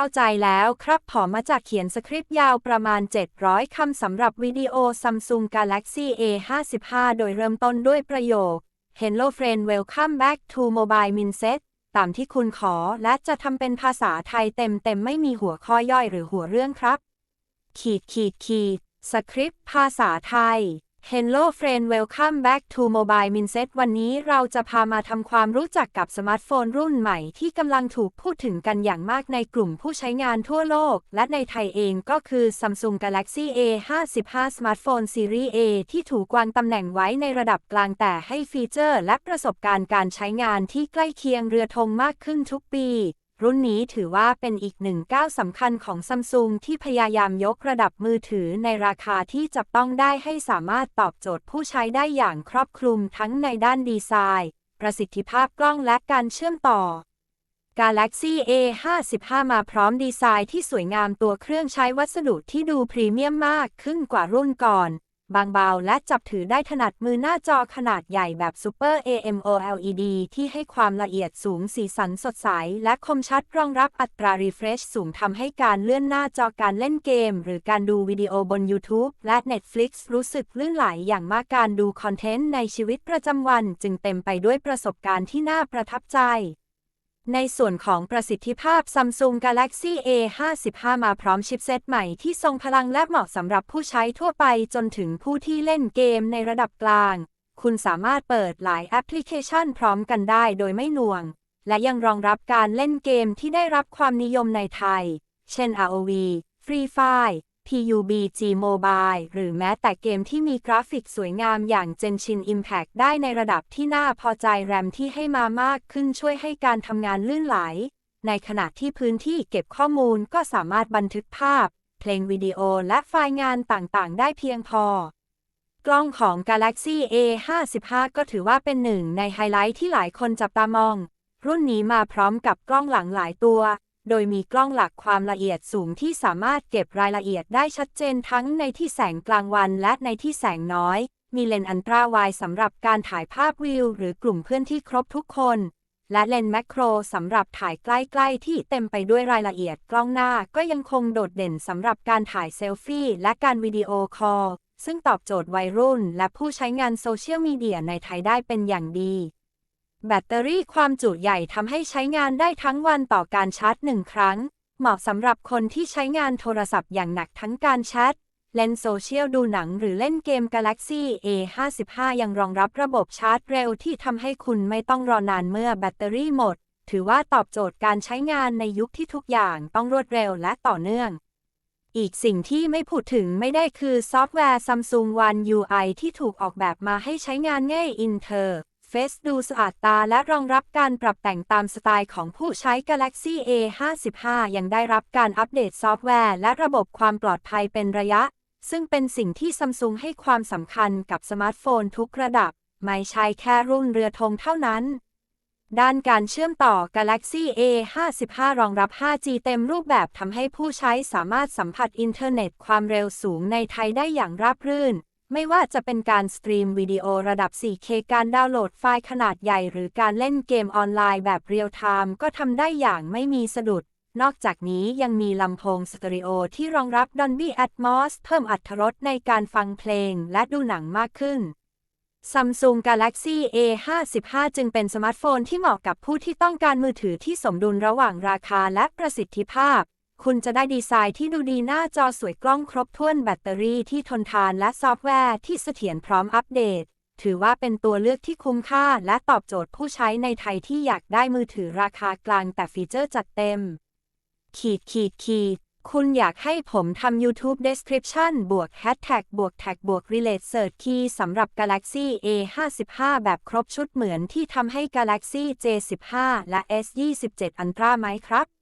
เข้าใจแล้วครับผอมาจากเขียนสคริปต์ยาวประมาณ 700 คำสำหรับวิดีโอ Samsung Galaxy A55 โดยเริ่มต้นด้วยประโยค Hello friend welcome back to mobile mindset ตามที่คุณขอและจะทำเป็นภาษาไทยเต็มๆ ไม่มีหัวข้อย่อยหรือหัวเรื่องครับ ขีดขีดขีดสคริปต์ภาษาไทย Hello friend welcome back to mobile Minset วันนี้เราจะพามาทำความรู้จักกับสมาร์ทโฟนรุ่นใหม่ที่กำลังถูกพูดถึงกันอย่างมากในกลุ่มผู้ใช้งานทั่วโลก และในไทยเองก็คือ Samsung Galaxy A55 สมาร์ทโฟนซีรีส์ A ที่ถูกวางตำแหน่งไว้ในระดับกลางแต่ให้ฟีเจอร์ และประสบการณ์การใช้งานที่ใกล้เคียงเรือธงมากขึ้นทุกปี รุ่นนี้ถือว่าเป็นอีกหนึ่งก้าวสำคัญของซัมซุงที่พยายามยกระดับมือถือในราคาที่จับต้องได้ให้สามารถตอบโจทย์ผู้ใช้ได้อย่างครอบคลุมทั้งในด้านดีไซน์ ประสิทธิภาพกล้องและการเชื่อมต่อ Galaxy A55 มาพร้อมดีไซน์ที่สวยงามตัวเครื่องใช้วัสดุที่ดูพรีเมียมมากขึ้นกว่ารุ่นก่อน บางเบาและจับถือได้ถนัดมือหน้าจอขนาดใหญ่แบบ Super AMOLED ที่ให้ความละเอียดสูงสีสันสดใส และคมชัดรองรับอัตรา refresh สูงทำให้การเลื่อนหน้าจอการเล่นเกม หรือการดูวิดีโอบน YouTube และ Netflix รู้สึกลื่นไหลอย่างมากการดูคอนเทนต์ในชีวิตประจำวัน จึงเต็มไปด้วยประสบการณ์ที่น่าประทับใจ ในส่วนของประสิทธิภาพ Samsung Galaxy A55 มาพร้อมชิปเซตใหม่ที่ทรงพลังและเหมาะสำหรับผู้ใช้ทั่วไปจนถึงผู้ที่เล่นเกมในระดับกลาง คุณสามารถเปิดหลายแอปพลิเคชันพร้อมกันได้โดยไม่หน่วง และยังรองรับการเล่นเกมที่ได้รับความนิยมในไทย เช่น ROV Free Fire PUBG Mobile หรือแม้แต่เกมที่มีกราฟิกสวยงามอย่าง Genshin Impact ได้ในระดับที่น่าพอใจแรมที่ให้มามากขึ้นช่วยให้การทำงานลื่นไหล ในขณะที่พื้นที่เก็บข้อมูลก็สามารถบันทึกภาพ เพลงวิดีโอและไฟล์งานต่างๆ ได้เพียงพอ กล้องของ Galaxy A55 ก็ถือว่าเป็นหนึ่งในไฮไลท์ที่หลายคนจับตามอง รุ่นนี้มาพร้อมกับกล้องหลังหลายตัว โดยมีกล้องหลักความละเอียดสูงที่สามารถเก็บรายละเอียดได้ชัดเจนทั้งในที่แสงกลางวันและในที่แสงน้อย มีเลนส์อันตราไวสำหรับการถ่ายภาพวิว หรือกลุ่มเพื่อนที่ครบทุกคน และเลนส์แมกโครสำหรับถ่ายใกล้ๆ ที่เต็มไปด้วยรายละเอียดกล้องหน้าก็ยังคงโดดเด่นสำหรับการถ่ายเซลฟี่และการวิดีโอคอลซึ่งตอบโจทย์วัยรุ่น และผู้ใช้งานโซเชียลมีเดียในไทยได้เป็นอย่างดี แบตเตอรี่ความจุใหญ่ทำให้ใช้งานได้ทั้งวันต่อการชาร์จหนึ่งครั้ง เหมาะสำหรับคนที่ใช้งานโทรศัพท์อย่างหนักทั้งการแชทเล่นโซเชียลดูหนังหรือเล่นเกม Galaxy A55 ยังรองรับระบบชาร์จเร็วที่ทำให้คุณไม่ต้องรอนานเมื่อแบตเตอรี่หมด ถือว่าตอบโจทย์การใช้งานในยุคที่ทุกอย่างต้องรวดเร็วและต่อเนื่อง อีกสิ่งที่ไม่พูดถึงไม่ได้คือซอฟต์แวร์ Samsung One UI ที่ถูกออกแบบมาให้ใช้งานง่ายอินเทอร์ เฟซดูสะอาดตาและรองรับการปรับแต่งตามสไตล์ของผู้ใช้ Galaxy A55 ยังได้รับการอัปเดตซอฟต์แวร์ และระบบความปลอดภัยเป็นระยะ ซึ่งเป็นสิ่งที่ซัมซุงให้ความสำคัญกับสมาร์ทโฟนทุกระดับ ไม่ใช่แค่รุ่นเรือธงเท่านั้น ด้านการเชื่อมต่อ Galaxy A55 รองรับ 5G เต็มรูปแบบทำให้ผู้ใช้สามารถสัมผัสอินเทอร์เน็ตความเร็วสูงในไทยได้อย่างราบรื่น ไม่ว่าจะเป็นการสตรีมวิดีโอระดับ 4K การดาวน์โหลดไฟล์ขนาดใหญ่ หรือการเล่นเกมออนไลน์แบบเรียลไทม์ก็ทำได้อย่างไม่มีสะดุด นอกจากนี้ยังมีลำโพงสเตอริโอที่รองรับ Dolby Atmos เพิ่มอรรถรสในการฟังเพลงและดูหนังมากขึ้น Samsung Galaxy A55 จึงเป็นสมาร์ทโฟนที่เหมาะกับผู้ที่ต้องการมือถือที่สมดุลระหว่างราคาและประสิทธิภาพ คุณจะได้ดีไซน์ที่ดูดีหน้าจอสวยกล้องครบถ้วนแบตเตอรี่ที่ทนทานและซอฟต์แวร์ที่เสถียรพร้อมอัปเดต ถือว่าเป็นตัวเลือกที่คุ้มค่าและตอบโจทย์ผู้ใช้ในไทยที่อยากได้มือถือราคากลางแต่ฟีเจอร์จัดเต็ม ขีดขีดขีดคุณอยากให้ผมทำ YouTube Description บวก Hashtag บวก Tag บวก Relate Search Key สำหรับ Galaxy A55 แบบครบชุดเหมือนที่ทำให้ Galaxy J15 และ S27 Ultra ไหมครับ